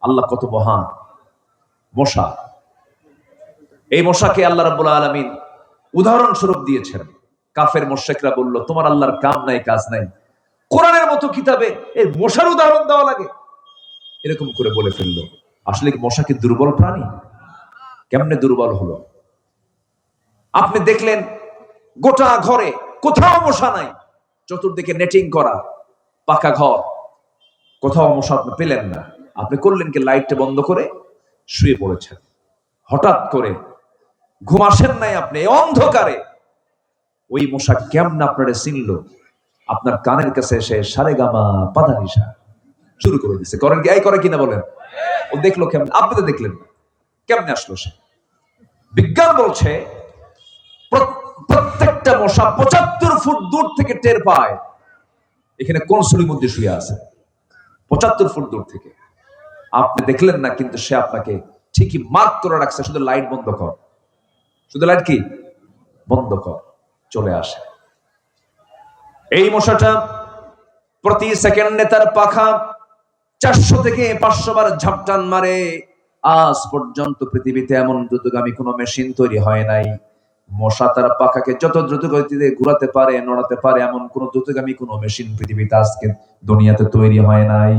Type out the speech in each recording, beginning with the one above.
আল্লাহ কত মহান। মশা। এই মশাকে আল্লাহ রাব্বুল আলামিন উদাহরণস্বরূপ দিয়েছেন। কাফের মোশেকরা বলল, তোমার আল্লাহর কাম নাই, কাজ নাই। কোরআনের মতো কিতাবে এই মশার উদাহরণ দেওয়া লাগে। এরকম করে বলে ফেলল। আসলে মশা কি দুর্বল প্রাণী? কেমনে দুর্বল হলো? আপনি দেখলেন, গোটা ঘরে কোথাও মশা নাই। চতুর্দিকে নেটিং করা, পাকা ঘর। কোথাও মশা আপনি পেলেন না। আপনি করলেন কি? লাইটটা বন্ধ করে শুয়ে পড়েছেন। হঠাৎ করে ঘুম আসেন নাই আপনি অন্ধকারে। ওই মশা কেমন আপনারে চিনল? আপনার কানের কাছে এসে সারে গামা পাতা নিশা শুরু করে দিচ্ছে করেন কি? এই করে কিনা বলেন। ও দেখল কেমন? আপনি তো দেখলেন না। কেমনে আসলো সে? বিজ্ঞান বলছে প্রত্যেকটা মশা পঁচাত্তর ফুট দূর থেকে টের পায়। এখানে কোন সুরির মধ্যে শুয়ে আছে? পঁচাত্তর ফুট দূর থেকে। আপনি দেখলেন না কিন্তু সে আপনাকে ঠিকই মার্ক করে রাখছে, শুধু লাইট বন্ধ কর। শুধু লাইট কি? বন্ধ কর। চলে আসে। এই মশাটা প্রতি সেকেন্ডে তার পাখা চারশো থেকে পাঁচশো বার ঝাপটান মারে। আজ পর্যন্ত পৃথিবীতে এমন দ্রুতগামী কোনো মেশিন তৈরি হয় নাই। মশা তার পাখাকে যত দ্রুত গতিতে ঘুরাতে পারে, নড়াতে পারে, এমন কোন দ্রুতগামী কোনো মেশিন পৃথিবীতে আজকে দুনিয়াতে তৈরি হয় নাই।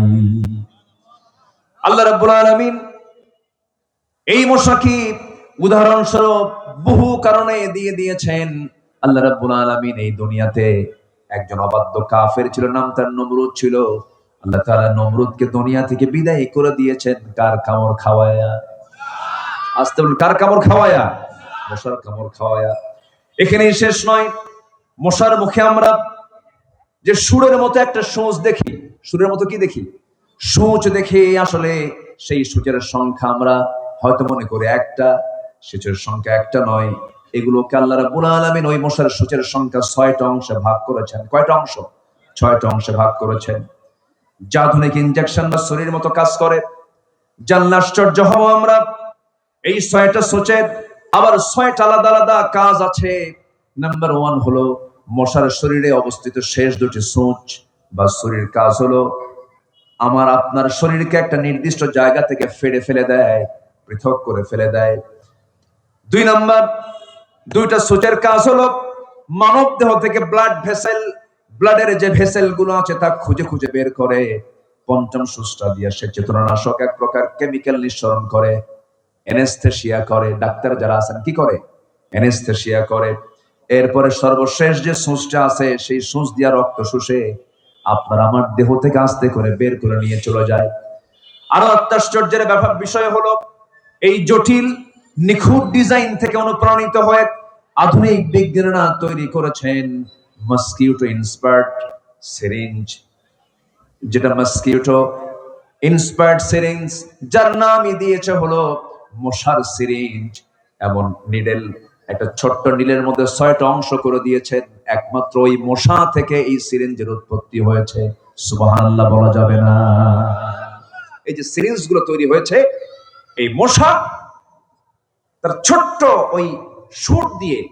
আল্লাহ রাব্বুল আলামিন এই মশাকে উদাহরণস্বরূপ বহু কারণে দিয়ে দিয়েছেন। আল্লাহ রাব্বুল আলামিন এই দুনিয়াতে একজন অবাধ্য কাফের ছিল, নাম তার নমরুদ ছিল। আল্লাহ তাআলা নমরুদকে দুনিয়া থেকে বিদায় করে দিয়েছেন, কার কামড় খাওয়ায়া? আসতে বলুন কার কামড় খাওয়ায়া? মশার কামড় খাওয়ায়া। এখানেই শেষ নয়, মশার মুখে আমরা যে সুরের মতো একটা সোঁচ দেখি, সুরের মতো কি দেখি? সূচ দেখে আসলে সেই সূচের সংখ্যা আমরা হয়তো মনে করি একটা, সূচের সংখ্যা একটা নয়। এগুলোকে আল্লাহ রাব্বুল আলামিন ওই মশার সূচের সংখ্যা ছয়টা অংশে ভাগ করেছেন। কয়টা অংশ? ছয়টা অংশে ভাগ করেছেন। যা আধুনিক ইনজেকশন বা শরীর মতো কাজ করে। জানলে আশ্চর্য হব আমরা। এই ছয়টা সূচের আবার ছয়টা আলাদা আলাদা কাজ আছে। নাম্বার ওয়ান হলো মশার শরীরে অবস্থিত শেষ দুটি সূচ বা শরীর কাজ হলো আমার আপনার শরীরকে একটা নির্দিষ্ট জায়গা থেকে ফেড়ে ফেলে দেয়, পৃথক করে ফেলে দেয়। দুই নাম্বার, দুইটা সূচের কাজ হলো, মানব দেহ থেকে ব্লাড ভেসেল ব্লাডের যে ভেসেলগুলো আছে তা খুঁজে খুঁজে বের করে। পঞ্চম সুষ্টা দিয়ে সে চেতনানাশক এক প্রকার কেমিক্যাল নিঃসরণ করে এনেস্থেশিয়া করে। ডাক্তার যারা আছেন, কি করে? এনেস্থেশিয়া করে। এরপরে সর্বশেষ যে সুঁচটা আছে, সেই সুঁচ দিয়া রক্ত শুষে আপনার আমার দেহ থেকে আস্তে করে বের করে নিয়ে চলে যায়। আরও অত্যাশ্চর্যের ব্যাপার বিষয় হলো, এই জটিল, নিখুঁত ডিজাইন থেকে অনুপ্রাণিত হয়ে আধুনিক বিজ্ঞানীরা তৈরি করেছেন মস্কিউটো ইন্সপায়ার্ড সিরিঞ্জ যেটা মস্কিউটো ইন্সপায়ার্ড সিরিঞ্জ যার নামই দিয়েছে হলো মশার সিরিঞ্জ এমন নিডেল একটা ছোট্ট নীলের মধ্যে ছয়টা অংশ করে দিয়েছেন। একমাত্র ওই মশা থেকে এই সিরিঞ্জের উৎপত্তি হয়েছে। সুবহানাল্লাহ, বলা যাবে না। এই যে সিরিঞ্জগুলো তৈরি হয়েছে, এই মশা তার ছোট্ট ওই সুর দিয়ে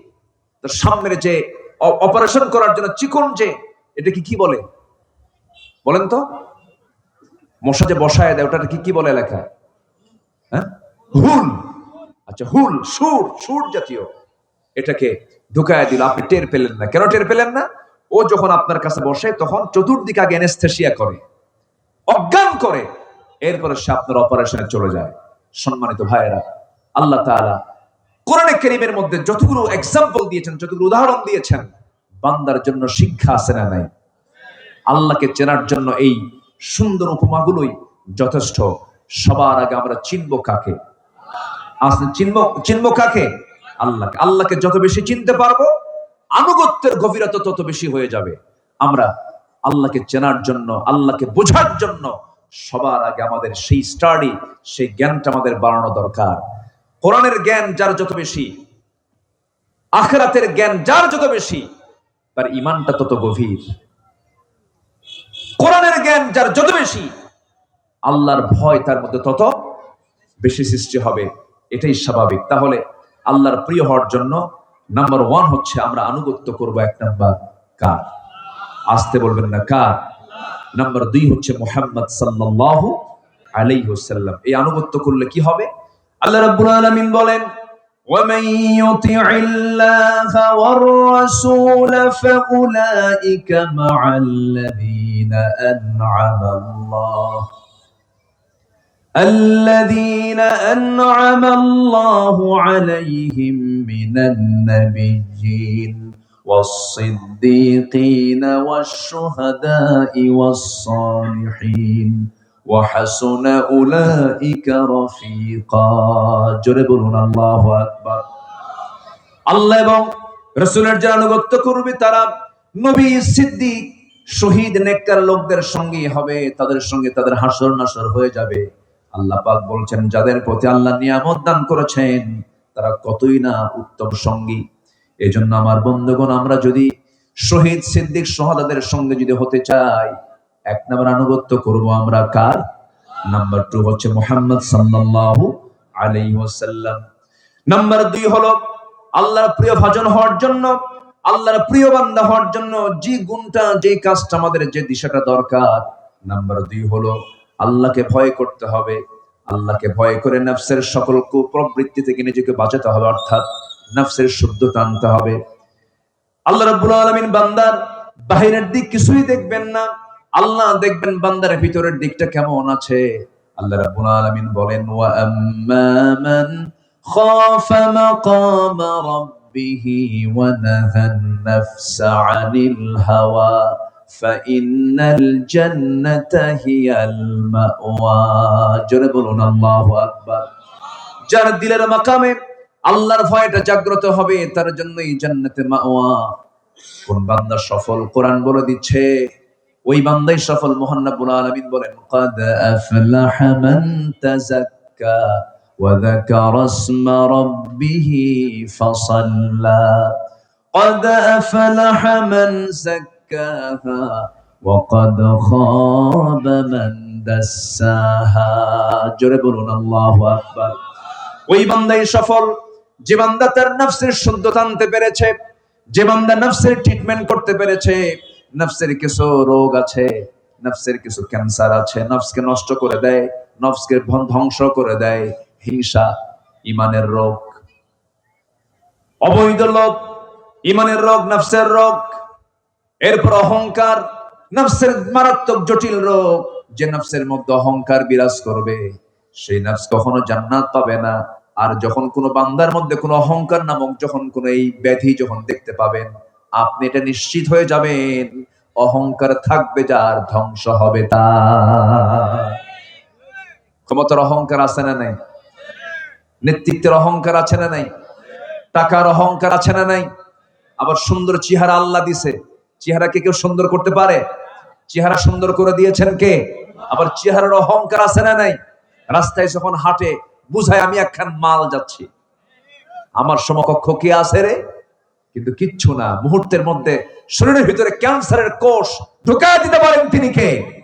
তার সামনের যে অপারেশন করার জন্য চিকন যে এটা কি কি বলে? বলেন তো। মশা যে বসায় দেয় ওটা কি কি বলে লেখা? হ্যাঁ? হুল। আচ্ছা হুল, সুর সুর জাতীয়। এটাকে ঢুকায় দিল, আপনি টের পেলেন না। কেন টের পেলেন না? ও যখন আপনার কাছে বসে, তখন চতুর্দিকে আগে এনেস্থেশিয়া করে, অজ্ঞান করে, এরপরে সে আপনার অপারেশনে চলে যায়। সম্মানিত ভাইয়েরা, আল্লাহ তাআলা কোরআনে কারীমের মধ্যে যতগুলো এক্সাম্পল দিয়েছেন, যতগুলো উদাহরণ দিয়েছেন, বান্দার জন্য শিক্ষা আছে না নাই? আল্লাহকে চেনার জন্য এই সুন্দর উপমাগুলোই যথেষ্ট। সবার আগে আমরা চিনব কাকে? আসলে চিনব চিনব কাকে? আল্লাহকে আল্লাহকে যত বেশি চিনতে পারব, আনুগত্যের গভীরতা তত বেশি হয়ে যাবে। আমরা আল্লাহকে চেনার জন্য, আল্লাহকে বোঝার জন্য সবার আগে আমাদের সেই স্টাডি সেই জ্ঞানটা আমাদের বাড়ানো দরকার। কোরআনের জ্ঞান যার যত বেশি, আখেরাতের জ্ঞান যার যত বেশি, তার ইমানটা তত গভীর। কোরআনের জ্ঞান যার যত বেশি, আল্লাহর ভয় তার মধ্যে তত বেশি সৃষ্টি হবে। এটাই স্বাভাবিক। তাহলে আল্লাহর প্রিয় হওয়ার জন্য নাম্বার ওয়ান হচ্ছে আমরা আনুগত্য করব এক নাম্বার কার আসতে বলবেন না কার নাম্বার দুই হচ্ছে মোহাম্মদ সাল্লাল্লাহু আলাইহিসসালাম এই আনুগত্য করলে কি হবে আল্লাহ রাব্বুল আলামিন বলেন ومن يطع الله والرسول فأولئك مع الذين أنعم الله الذين أنعم الله عليهم من النبيين والصديقين والشهداء والصالحين وحسن أولئك رفيقا جربون الله أكبر আল্লাহ এবং রসুলের যারা আনুগত্য করবে তারা নবী সিদ্দিক শহীদ নেককার লোকদের সঙ্গে হবে তাদের সঙ্গে তাদের হাসর নাসর হয়ে যাবে আল্লাহ পাক বলছেন, যাদের প্রতি আল্লাহ নিয়ামত দান করেছেন, তারা কতই না উত্তম সঙ্গী। এজন্য আমার বন্ধুগণ, আমরা যদি শহীদ সিদ্দিক সহাদাদের সঙ্গে যদি হতে চাই, এক নম্বর আনুগত্য করব আমরা কার? নাম্বার টু হচ্ছে মোহাম্মদ সাল্লাল্লাহু আলাইহি ওয়াসাল্লাম। নাম্বার দুই হলো আল্লাহর প্রিয় ভাজন হওয়ার জন্য, আল্লাহর প্রিয় বান্দা হওয়ার জন্য যে গুণটা, যে কাজটা আমাদের, যে দিশাটা দরকার। নাম্বার দুই হলো আল্লাহকে ভয় করতে হবে। আল্লাহকে ভয় করে নফসের সকল কুপ্রবৃত্তি থেকে নিজেকে বাঁচাতে হবে, অর্থাৎ নফসের শুদ্ধতা আনতে হবে। আল্লাহ রাব্বুল আলামিন বান্দার বাহিরের দিক কিছুই দেখবেন না। আল্লাহ দেখবেন বান্দার ভিতরের দিকটা কেমন আছে। আল্লাহ রাব্বুল আলামিন বলেন, ওয়া আম্মা মান খাফা মাকাম রাব্বিহি ওয়া নাহান নাফসা আনিল হাওয়া। فإن الجنة هي المأوى জোরে বলুন আল্লাহু আকবার যার দিলের মাকামে আল্লাহর ভয়টা জাগ্রত হবে তার জন্যই জান্নাতের মাওয়া কোন বান্দা সফল কোরআন বলে দিচ্ছে ওই বান্দাই সফল মহান রাব্বুল আলামিন বলেন قد أفلح من تزكى وذكر اسم ربه فصلى قد أفلح من زكاها وقد خاب من دساها জোরে বলুন আল্লাহু আকবার ওই বান্দাই সফল যে বান্দা তার নফসের শুদ্ধতা আনতে পেরেছে যে বান্দা নফসের ট্রিটমেন্ট করতে পেরেছে নফসের কিছু রোগ আছে নফসের কিছু ক্যান্সার আছে নফসকে নষ্ট করে দেয় নফসকে ধ্বং- ধ্বংস করে দেয় হিংসা ইমানের রোগ অবৈধ লোক ইমানের রোগ নফসের রোগ এরপর অহংকার নফসের মারাত্মক জটিল রোগ, যে নফসের মধ্যে অহংকার বিরাজ করবে, সেই নফস কখনো জান্নাত পাবে না। আর যখন কোনো বান্দার মধ্যে কোনো অহংকার নামক যখন কোনো এই ব্যাধি যখন দেখতে পাবেন, আপনি এটা নিশ্চিত হয়ে যাবেন, অহংকার থাকবে যার, ধ্বংস হবে তার ক্ষমতার অহংকার আছে না নাই? নেতৃত্বের অহংকার আছে না নাই? টাকার অহংকার আছে না নাই? আবার সুন্দর চেহারা আল্লাহ দিছে। চেহারাকে কেউ সুন্দর করতে পারে? চেহারা সুন্দর করে দিয়েছেন কে? আবার চেহারার অহংকার আছে না নাই? রাস্তায় যখন হাঁটে, বুঝায়, আমি একখান মাল যাচ্ছি। আমার সমকক্ষ কে আছে রে? কিন্তু কিচ্ছু না। মুহূর্তের মধ্যে শরীরের ভিতরে ক্যান্সারের কোষ ঢুকায় দিতে পারেন তিনি কে?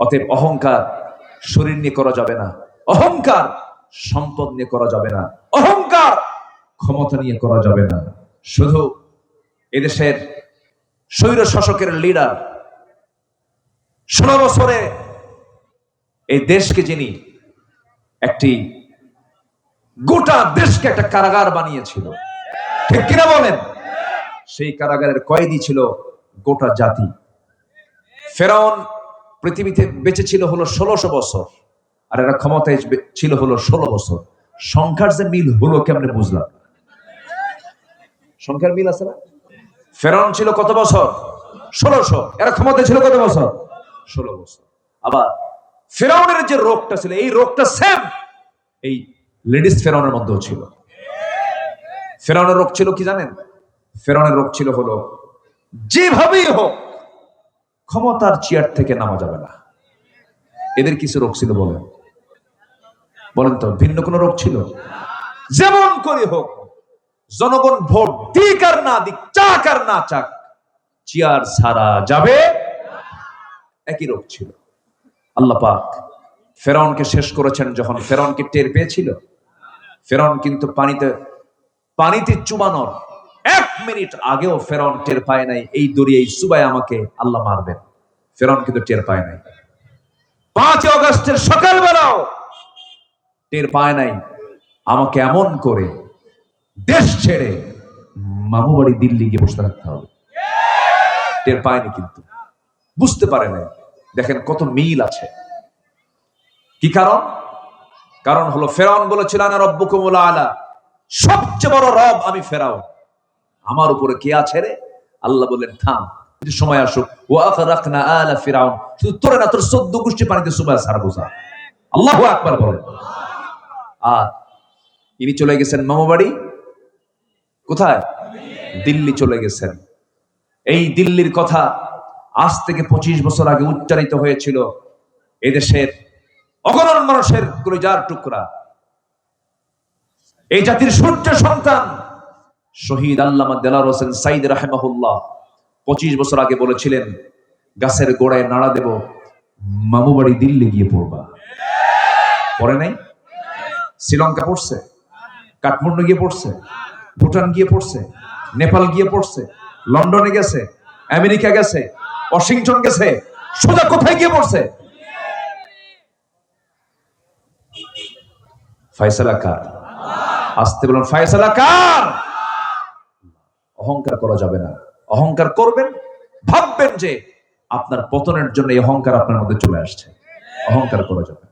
অতএব অহংকার শরীর নিয়ে করা যাবে না। অহংকার সম্পদ নিয়ে করা যাবে না। অহংকার ক্ষমতা নিয়ে করা যাবে না। শুধু এদেশের স্বৈর শাসকের লিডার ষোলো বছরে এই দেশকে যিনি একটি গোটা দেশকে একটা কারাগার বানিয়েছিল। ঠিক কিনা বলেন? সেই কারাগারের কয়েদি ছিল গোটা জাতি। ফেরাউন পৃথিবীতে বেঁচে ছিল হলো ষোলোশো বছর, আর এরা ক্ষমতায় ছিল হলো ষোলো বছর। সংখ্যার যে মিল হলো কেমনে বুঝলাম? সংখ্যার মিল আছে না? ফেরাউন ছিল কত বছর? ষোলোশো। এরা ক্ষমতা ছিল কত বছর? ষোলো বছর। আবার ফেরাউনের যে রোগটা ছিল, এই রোগটা সেম এই লেডিস ফেরাউনের মধ্যেও ছিল। ফেরাউনের রোগ ছিল কি জানেন? ফেরাউনের রোগ ছিল হলো, যেভাবেই হোক, ক্ষমতার চেয়ার থেকে নামা যাবে না। এদের কিছু রোগ ছিল বলেন। বলেন তো, ভিন্ন কোনো রোগ ছিল? যেমন করে হোক। জনগণ ভোট দিক আর না দিক, চাক আর না চাক, চেয়ার ছাড়া যাবে একই রোগ ছিল। আল্লাহ পাক ফেরাউনকে শেষ করেছেন যখন ফেরাউনকে টের পেয়েছিল। ফেরাউন কিন্তু পানিতে পানিতে চুবানোর এক মিনিট আগেও ফেরাউন টের পায় নাই। এই দড়ি, এই সুবাই আমাকে আল্লাহ মারবেন। ফেরাউন কিন্তু টের পায় নাই। পাঁচ অগস্টের সকালবেলাও টের পায় নাই। আমাকে এমন করে দেশ ছেড়ে মামু বাড়ি দিল্লি গিয়ে বসে থাকতে হবে। টের পায়নি কিন্তু। বুঝতে পারে নাই। দেখেন কত মিল আছে। কি কারণ? কারণ হলো ফেরাউন বলেছিল না রব্বুকুমুল আলা। সবচেয়ে বড় রব আমি ফেরাও আমার উপরে কে আছে রে? আল্লাহ বললেন, থাম। সময় আসুক। ও আফরাকনা আলা ফিরাউন। শুধু তোরে না, তোর চোদ্দ গোষ্ঠী পানিতে সুবাহ সারবো আল্লাহ আকবার বলেন। আর ইনি চলে গেছেন মামা বাড়ি। কোথায়? দিল্লি চলে গেছেন। এই দিল্লির কথা আজ থেকে পঁচিশ বছর আগে উচ্চারিত হয়েছিল এদেশের অগণন মানুষের কলিজার টুকরা। এই জাতির সূর্য সন্তান শহীদ আল্লামা দেলার হোসেন সাইদ রাহেমাহুল্লাহ পঁচিশ বছর আগে বলেছিলেন, গাছের গোড়ায় নাড়া দেব, মামু বাড়ি দিল্লি গিয়ে পড়বা। পড়ে নাই? শ্রীলঙ্কা পড়ছে? কাঠমান্ডু গিয়ে পড়ছে? ভুটান গিয়ে পড়ছে, নেপাল গিয়ে পড়ছে, লন্ডনে গেছে, আমেরিকা গেছে, ওয়াশিংটন গেছে, সোজা কোথায় গিয়ে পড়ছে? ফয়সালা কার আসতে বলুন, ফয়সালা কার অহংকার করা যাবে না। অহংকার করবেন, ভাববেন যে আপনার পতনের জন্য এই অহংকার আপনার মধ্যে চলে আসছে। অহংকার করা যাবে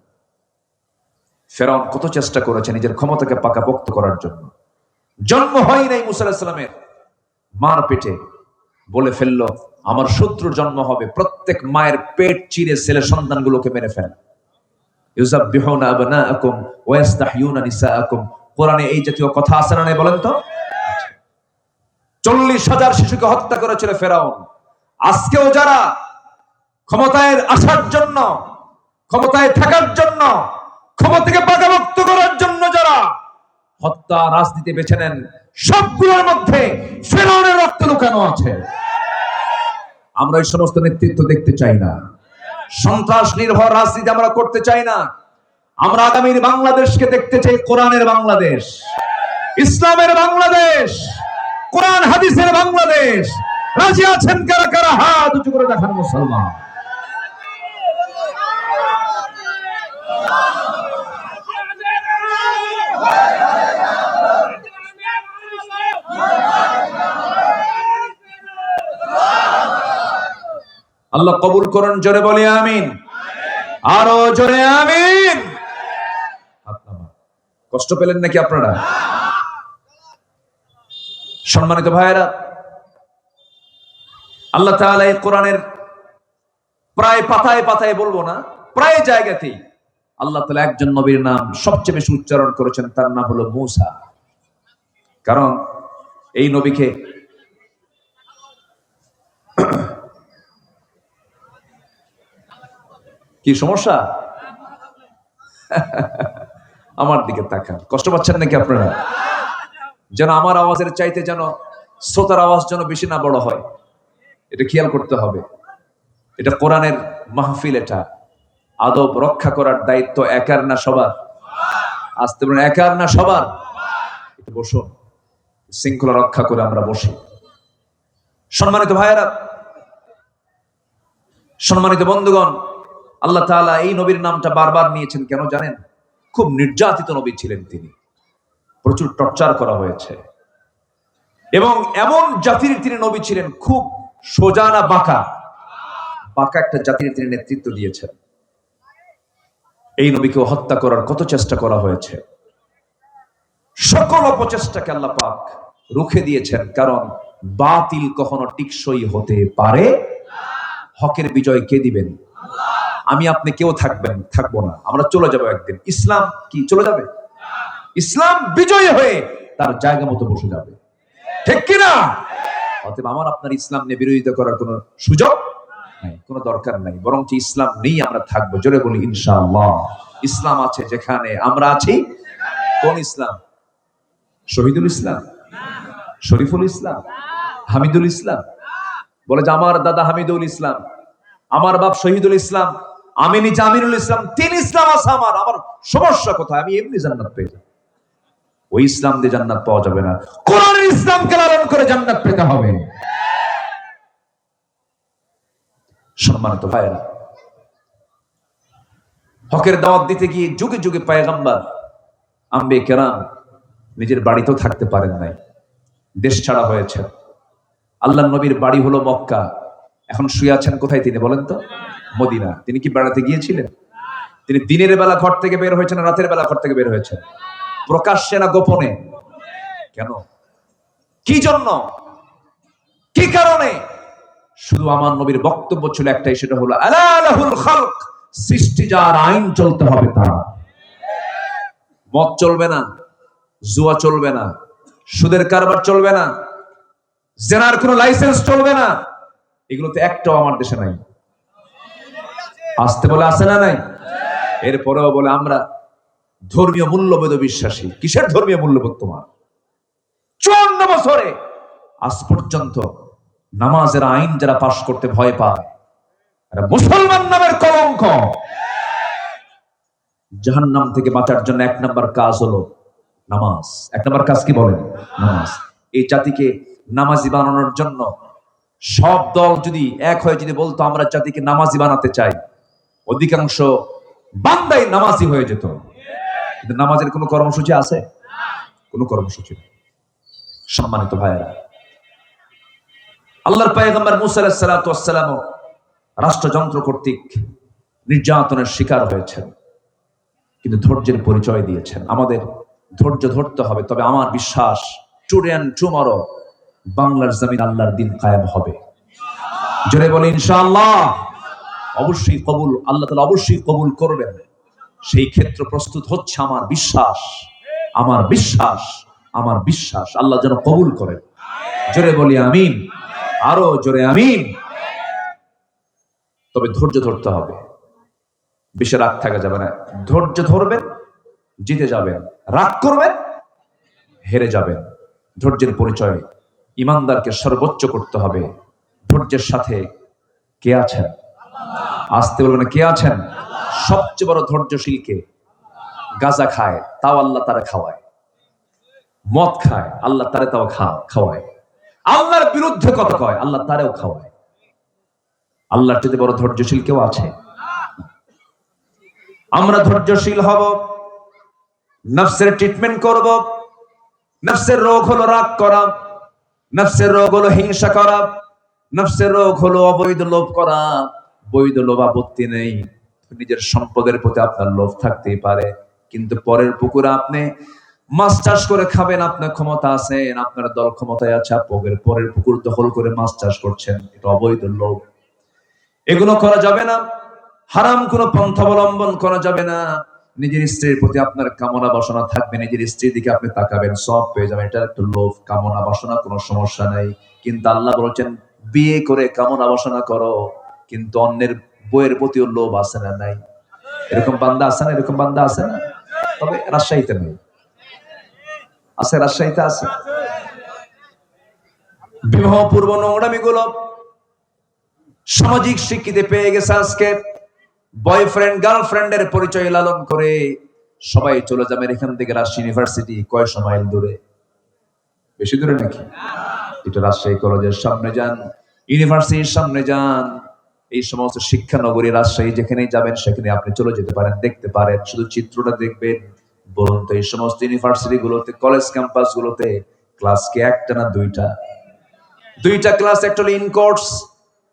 ফেরাউন কত চেষ্টা করেছে নিজের ক্ষমতাকে পাকাপোক্ত করার জন্য। জন্ম হয় নাই মুসা মার পেটে বলে ফেলল, আমার শত্রুর জন্ম হবে, প্রত্যেক মায়ের পেট চিরে ছেলে সন্তানগুলোকে মেরে ফেল। এই জাতীয় কথা আছে না বলেন তো? চল্লিশ হাজার শিশুকে হত্যা করেছিল ফেরাউন। আজকেও যারা ক্ষমতায় আসার জন্য, ক্ষমতায় থাকার জন্য, ক্ষমতাকে করার জন্য যারা হত্যা, রাজনীতি বেছে নেন। সবগুলোর মধ্যে ফেরাউনের রক্ত লুকানো আছে। আমরা এই সমস্ত নেতৃত্ব দেখতে চাই না। সন্ত্রাস, নির্ভর রাজনীতি আমরা করতে চাই না। আমরা আগামীর বাংলাদেশকে দেখতে চাই কোরআনের বাংলাদেশ, ইসলামের বাংলাদেশ, কোরআন, হাদিসের বাংলাদেশ। রাজি আছেন কারা কারা? হাত উঁচু করে দেখান মুসলমান। আল্লাহ কবুল করুন, জোরে বলি আমিন। আরও জোরে আমিন। কষ্ট পেলেন নাকি আপনারা? সম্মানিত ভাইয়েরা, আল্লাহ তাআলা এই কোরআনের প্রায় পাতায় পাতায় বলব না, প্রায় জায়গাতেই আল্লাহ তাআলা একজন নবীর নাম সবচেয়ে বেশি উচ্চারণ করেছেন, তার নাম হলো মূসা। কারণ এই নবীকে কি সমস্যা? আমার দিকে তাকান। কষ্ট পাচ্ছেন নাকি আপনারা? যেন আমার আওয়াজের চাইতে যেন শ্রোতার আওয়াজ যেন বেশি না বড় হয়। এটা খেয়াল করতে হবে। এটা কোরআনের মাহফিল এটা। আদব রক্ষা করার দায়িত্ব একার না সবার? আসতে বলুন, একার না সবার? বসুন, শৃঙ্খলা রক্ষা করে আমরা বসি। সম্মানিত ভাইয়েরা, সম্মানিত বন্ধুগণ, আল্লাহ তাআলা এই নবীর নামটা বারবার নিয়েছেন, কেন জানেন? খুব নির্যাতিত নবী ছিলেন তিনি। প্রচুর টর্চার করা হয়েছে। এবং এমন জাতির তিনি নবী ছিলেন, খুব সোজা না বাঁকা। বাঁকা একটা জাতির তিনি নেতৃত্ব দিয়েছেন। এই নবীকে হত্যা করার কত চেষ্টা করা হয়েছে? সকল অপচেষ্টাকে আল্লাহ পাক রুখে দিয়েছেন, কারণ বাতিল কখনো টিকসই হতে পারে হকের বিজয় কে দিবেন? আমি আপনি কেউ থাকবেন, থাকব না। আমরা চলে যাব একদিন। ইসলাম কি? চলে যাবে? ইসলাম বিজয়ী হয়ে তার জায়গা মতো বসে যাবে। ঠিক কিনা? অতএব আমার আপনার ইসলাম নিয়ে বিরোধিতা করার কোনো সুযোগ কোনো দরকার নাই। বরং যে ইসলাম নেই আমরা থাকব, জোরে বলি, ইনশাআল্লাহ। ইসলাম আছে যেখানে আমরা আছি। কোন ইসলাম? শহীদুল ইসলাম? শরীফুল ইসলাম? হামিদুল ইসলাম? বলে যে আমার দাদা হামিদুল ইসলাম, আমার বাপ শহীদুল ইসলাম, আমি নিজে আমিনুল ইসলাম, তিন ইসলাম আছে আমার আমার সমস্যা কোথায়? আমি এমনি জান্নাত পেয়ে যাব। ওই ইসলাম দিয়ে জান্নাত পাওয়া যাবে না। কোরআনের ইসলামকে লালন করে জান্নাত পেতে হবে। সম্মানিত ভাইয়েরা। হকের দাওয়াত দিতে গিয়ে যুগে যুগে পায়গাম্বার আম্বে কেরাম নিজের বাড়িতেও থাকতে পারেন নাই। দেশ ছাড়া হয়েছে আল্লাহ নবীর বাড়ি হলো মক্কা। এখন শুয়ে আছেন কোথায় তিনি বলেন তো? মদিনা। তিনি কি বেড়াতে গিয়েছিলেন? তিনি দিনের বেলা ঘর থেকে বের হয়েছেন রাতের বেলা ঘর থেকে বের হয়েছেন? প্রকাশ্যে না গোপনে? কেন? কি জন্য? কি কারণে? শুধু আমার নবীর বক্তব্য ছিল একটাই, সেটা হলো আলাহুল খালক সৃষ্টি যার আইন চলতে হবে তার। মদ চলবে না, জুয়া চলবে না, সুদের কারবার চলবে না, জেনার কোনো লাইসেন্স চলবে না। এগুলোতে একটাও আমার দেশে নাই। আসতে বলে আসে না নাই? এরপরেও বলে, আমরা ধর্মীয় মূল্যবোধ বিশ্বাসী। কিসের ধর্মীয় মূল্যবোধ তোমার? চুয়ান্ন বছরে আজ পর্যন্ত নামাজের আইন যারা পাশ করতে ভয় পায় মুসলমান নামের কলঙ্ক। জাহান্নাম থেকে বাঁচার জন্য এক নাম্বার কাজ হলো নামাজ। এক নাম্বার কাজ কি বলেন? নামাজ। এই জাতিকে নামাজি বানানোর জন্য সব দল যদি এক হয়ে যদি বলতো, আমরা জাতিকে নামাজি বানাতে চাই, অধিকাংশ বান্দাই নামাজি হয়ে যেত। নামাজের কোনো কর্মসূচি আছে? কোনো কর্মসূচি সম্মানিত ভাইয়েরা আল্লাহর পায়গম্বর মুসা ওয়াস রাষ্ট্রযন্ত্র কর্তৃক নির্যাতনের শিকার হয়েছেন। কিন্তু ধৈর্যের পরিচয় দিয়েছেন। আমাদের ধৈর্য ধরতে হবে, তবে আমার বিশ্বাস টুডে অ্যান্ড টুমরো বাংলার জমিন আল্লাহর দিন কায়েম হবে। জোরে বলে, ইনশাআল্লাহ। অবশ্যই কবুল, আল্লাহ তাআলা অবশ্যই কবুল করবেন। সেই ক্ষেত্র প্রস্তুত হচ্ছে আমার বিশ্বাস আমার বিশ্বাস আমার বিশ্বাস। আল্লাহ যেন কবুল করেন। জোরে বলি, আমিন। আরও জোরে আমিন। তবে ধৈর্য ধরতে হবে। বেশি রাগ থাকা যাবে না। ধৈর্য ধরবেন, জিতে যাবেন। রাগ করবেন, হেরে যাবেন। ধৈর্যের পরিচয় ইমানদারকে সর্বোচ্চ করতে হবে। ধৈর্যের সাথে কে আছেন? আসতে বলবেন কে আছেন? সবচেয়ে বড় ধৈর্যশীলকে গাজা খায়, তাও আল্লাহ তারা খাওয়ায়। মদ খায়, আল্লাহ তারা তাও খাওয়ায়। আল্লাহর বিরুদ্ধে কথা কয়, আল্লাহ তারেও খাওয়ায়। আল্লাহর চেয়ে বড় ধৈর্যশীল কেউ আছে? আমরা ধৈর্যশীল হব, নফসের ট্রিটমেন্ট করব, নফসের রোগ হলো রাগ করা, নফসের রোগ হলো হিংসা করা, নফসের রোগ হলো অবৈধ লোভ করা। বৈধ লোভ আপত্তি নেই, নিজের সম্পদের প্রতি আপনার লোভ থাকতেই পারে, কিন্তু পরের পুকুরে আপনি মাছ চাষ করে খাবেন, আপনার ক্ষমতা আছে, আপনার দল ক্ষমতায় আছে পরের পরের পুকুর দখল করে মাছ চাষ করছেন, এটা অবৈধ লোভ এগুলো করা যাবে না, হারাম কোনো পন্থা অবলম্বন করা যাবে না। নিজের স্ত্রীর প্রতি আপনার কামনা বাসনা থাকবে, নিজের স্ত্রীর দিকে আপনি তাকাবেন, সব পেয়ে যাবেন, এটা একটা লোভ, কামনা বাসনা, কোনো সমস্যা নাই। কিন্তু আল্লাহ বলেছেন, বিয়ে করে কামনা বাসনা করো, কিন্তু অন্যের বইয়ের প্রতিও লোভ আছে না, নাই। এরকম বান্দা আছে না, এরকম বান্দা আছে না? তবে রাজশাহীতে নেই। আছে, রাজশাহীতে আছে। বিবাহ পূর্ব নোংরামি গুলো সামাজিক স্বীকৃতি পেয়ে গেছে আজকে। বয়ফ্রেন্ড, গার্লফ্রেন্ডের পরিচয় লালন করে সবাই চলে যাবেন এখান থেকে রাজশাহী ইউনিভার্সিটি। কয়শো মাইল দূরে? বেশি দূরে নাকি? এটা রাজশাহী কলেজের সামনে যান, ইউনিভার্সিটির সামনে যান। এই সমস্ত শিক্ষা নগরী রাজশাহী যেখানে যাবেন, সেখানে আপনি চলে যেতে পারেন, দেখতে পারেন। শুধু চিত্রটা দেখবেন বলুন তো, এই সমস্ত ইউনিভার্সিটি গুলোতে কলেজ ক্যাম্পাস গুলোতে ক্লাস কি একটা না দুইটা? দুইটা ক্লাস একটা হলো ইন কোর্স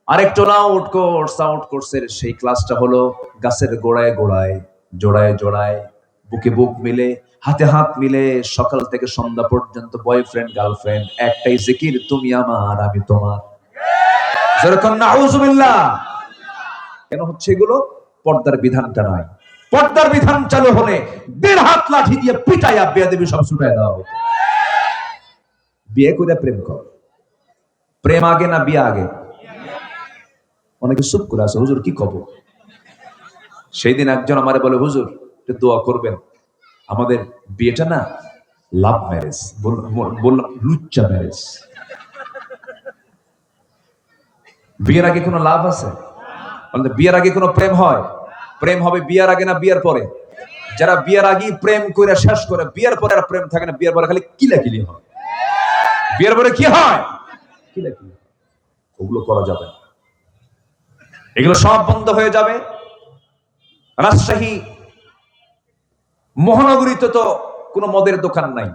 আরেকটা হলো আউট কোর্স আউট কোর্সের সেই ক্লাসটা হলো গাছের গোড়ায় গোড়ায়, জোড়ায় জোড়ায়, বুকে বুক মিলে, হাতে হাত মিলে, সকাল থেকে সন্ধ্যা পর্যন্ত বয়ফ্রেন্ড গার্লফ্রেন্ড একটাই জিকির, তুমি আমার, আমি তোমার। যেরকম নাউজুবিল্লাহ কেন হচ্ছে এগুলো? পর্দার বিধানটা নাই পর্দার বিধান চালু হলে দেড় হাত লাঠি দিয়ে পিটাইয়া বিয়া দেবী সব ছুটাই হতো। বিয়ে করে প্রেম কর। প্রেম আগে না বিয়ে আগে? অনেকে চুপ করে আছে, হুজুর, কি খবর? সেই দিন একজন আমারে বলে, হুজুর দোয়া করবেন। আমাদের বিয়েটা না লাভ ম্যারেজ বললাম লুচ্চা ম্যারেজ বিয়ের আগে কোনো লাভ আছে? বিয়ের আগে কোনো প্রেম হয়? প্রেম হবে বিয়ার আগে না বিয়ের পরে? যারা বিয়ের আগে প্রেম করে শেষ করে, বিয়ের পরে আর প্রেম থাকে না, বিয়ের পরে খালি কিলাকিলি হয়। বিয়ের পরে কি হয়? কিলাকিলি। ওগুলো করা যাবে এগুলো সব বন্ধ হয়ে যাবে। রাজশাহী মহানগরীতে তো কোনো মদের দোকান নাই।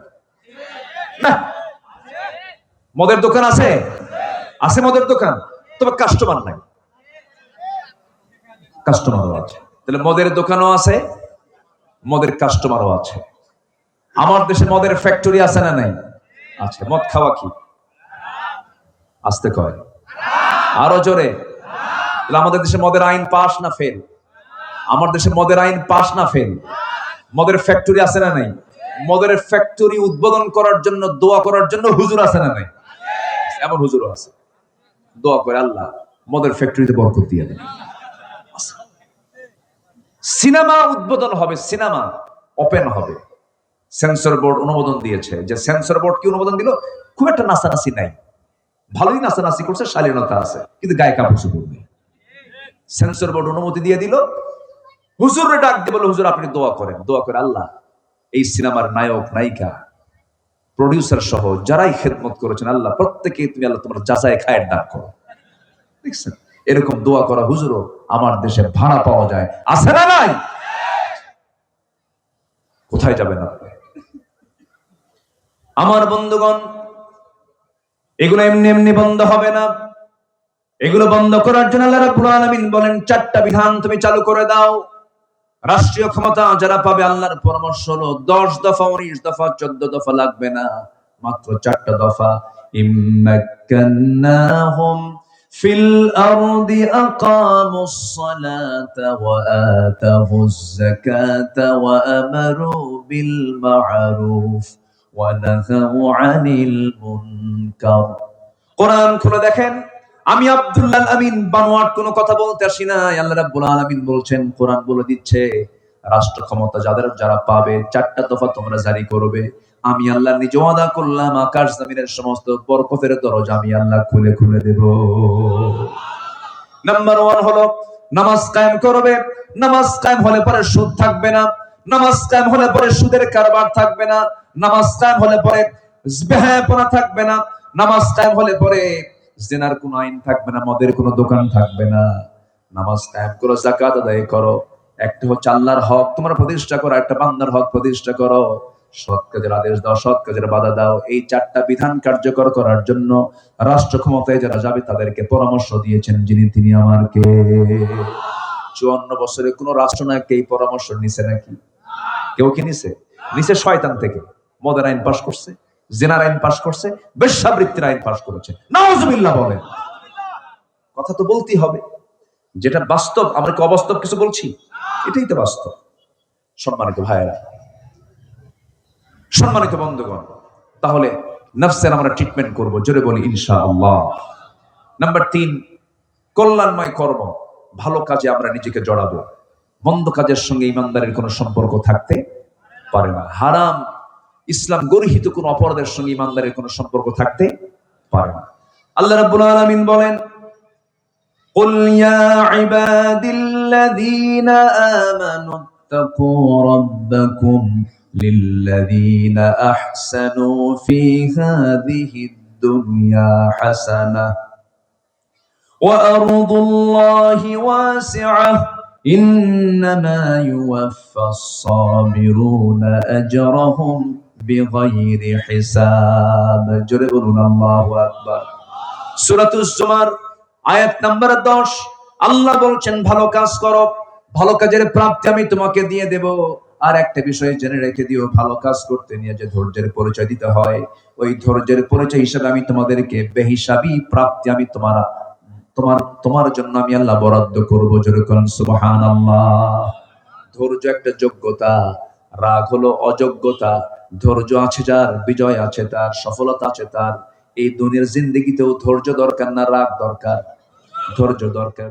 না। মদের দোকান আছে? আছে মদের দোকান, তবে কাস্টমার নাই। কাস্টমারও আছে। তাহলে মদের দোকানও আছে, মদের কাস্টমারও আছে। আমার দেশে মদের ফ্যাক্টরি আছে না নাই? আছে। মদ খাওয়া কি? আসতে কয়। আরও জোরে। আমাদের দেশে মদের আইন পাস না ফেল আমার দেশে মদের আইন পাস না ফেল মদের ফ্যাক্টরি আছে না নাই? মদের ফ্যাক্টরি উদ্বোধন করার জন্য, দোয়া করার জন্য হুজুর আছে না নাই? এমন হুজুরও আছে। দোয়া করে আল্লাহ মদের ফ্যাক্টরিতে বরকত দিয়ে দেন। সিনেমা উদ্বোধন হবে, সিনেমা ওপেন হবে। সেন্সর বোর্ড অনুমোদন দিয়েছে। যে সেন্সর বোর্ড কি অনুমোদন দিল? খুব একটা নাচানাচি নাই। ভালোই নাচানাচি করছে, শালীনতা আছে, কিন্তু গায়ে কাপড় চোপড় নেই সেন্সর বোর্ড অনুমতি দিয়ে দিল। হুজুরে ডাক দিয়ে বলে হুজুর, আপনি দোয়া করেন, দোয়া করে আল্লাহ এই সিনেমার নায়ক, নায়িকা প্রডিউসার সহ যারাই খেদমত করেছেন, আল্লাহ প্রত্যেকে তুমি আল্লাহ তোমার যাচাই খায়ের ডাক করো। দেখছেন? এরকম দোয়া করা, হুজুরও, আমার দেশে ভাড়া পাওয়া যায়। আছে না নাই? কোথায় যাবেন আপনি? আমার বন্ধুগণ, এগুলো এমনি এমনি বন্ধ হবে না। এগুলো বন্ধ করার জন্য আল্লাহ রাব্বুল আলামিন বলেন, চারটা বিধান তুমি চালু করে দাও। রাষ্ট্রীয় ক্ষমতা যারা পাবে, আল্লাহর পরামর্শ হলো দশ দফা, উনিশ দফা, চোদ্দ দফা লাগবে না। মাত্র চারটা দফা। ইম্মাক্কান্নাহুম ওয়া আতাহুজ যাকাতা ওয়া আমারু বিল মা'রুফ ওয়া নাহাউ আনিল কোরআন খুলে দেখেন, আমি আব্দুল্লাহ আমিন বানোয়াট কোনো কথা বলতে আসি না আল্লাহ রাব্বুল আলামিন বলছেন, কোরআন বলে দিচ্ছে, রাষ্ট্র ক্ষমতা যাদের, যারা পাবে, চারটা দফা তোমরা জারি করবে। আমি আল্লাহ নিজে ওয়াদা করলাম, আকাশ জমিনের সমস্ত বরকতের দরজা আমি আল্লাহ খুলে খুলে দেব। নাম্বার ওয়ান হলো, নামাজ কায়েম করবে। নামাজ কায়েম হলে পরে সুদ থাকবে না। নামাজ কায়েম হলে পরে সুদের কারবার থাকবে না। নামাজ কায়েম হলে পরে বেহায়াপনা থাকবে না। নামাজ কায়েম হলে পরে জেনার কোনো আইন থাকবে না, মদের কোনো দোকান থাকবে না। নামাজ কায়েম করো জাকাত আদায় করো। একটা হচ্ছে আল্লাহর হক, তোমরা প্রতিষ্ঠা করো, একটা বান্দার হক প্রতিষ্ঠা করো। সৎ কাজের আদেশ দাও, সৎ কাজের বাধা দাও। এই চারটা বিধান কার্যকর করার জন্য রাষ্ট্র ক্ষমতায় যারা যাবে, তাদেরকে পরামর্শ দিয়েছেন যিনি, তিনি আমার কে চুয়ান্ন বছরে কোন এই পরামর্শ নিছে নাকি? কেউ কি নিছে? নিছে শয়তান থেকে। মদের আইন পাশ করছে, জেনার আইন পাশ করছে, বেশ্যাবৃত্তির আইন পাশ করেছে। বলেন। কথা তো বলতেই হবে। যেটা বাস্তব, আমরা কি অবাস্তব কিছু বলছি? এটাই তো বাস্তব। সম্মানিত ভাইয়েরা সম্মানিত বন্ধুগণ তাহলে নফসের আমরা ট্রিটমেন্ট করব জোরে বলি ইনশা আল্লাহ নাম্বার তিন কল্যাণময় কর্ম ভালো কাজে আমরা নিজেকে জড়াবো মন্দ কাজের সঙ্গে ইমানদারের কোনো সম্পর্ক থাকতে পারে না হারাম ইসলাম গর্হিত কোন অপরাধের সঙ্গে ইমানদারের কোনো সম্পর্ক থাকতে পারে না আল্লাহ রাব্বুল আলামিন বলেন قل يا عبادي الذين آمنوا اتقوا ربكم للذين أحسنوا في هذه الدنيا حسنة وأرض الله واسعة إنما يوفى الصابرون أجرهم بغير حساب جربنا الله أكبر سورة الزمر আয়াত নাম্বার দশ আল্লাহ বলছেন ভালো কাজ করো ভালো কাজের প্রাপ্তি আমি তোমাকে দিয়ে দেব আর একটা বিষয় জেনে রেখে দিও, ভালো কাজ করতে নিয়ে যে ধৈর্যের পরিচয় দিতে হয়, ওই ধৈর্যের পরিচয় হিসাবে আমি তোমাদেরকে বেহিসাবি প্রাপ্তি আমি তোমার তোমার তোমার জন্য আমি আল্লাহ বরাদ্দ করব যেরকম সুবহান আল্লাহ ধৈর্য একটা যোগ্যতা, রাগ হলো অযোগ্যতা, ধৈর্য আছে যার, বিজয় আছে তার, সফলতা আছে তার, এই দুনিয়ার জিন্দগিতেও ধৈর্য দরকার না রাগ দরকার? ধৈর্য দরকার।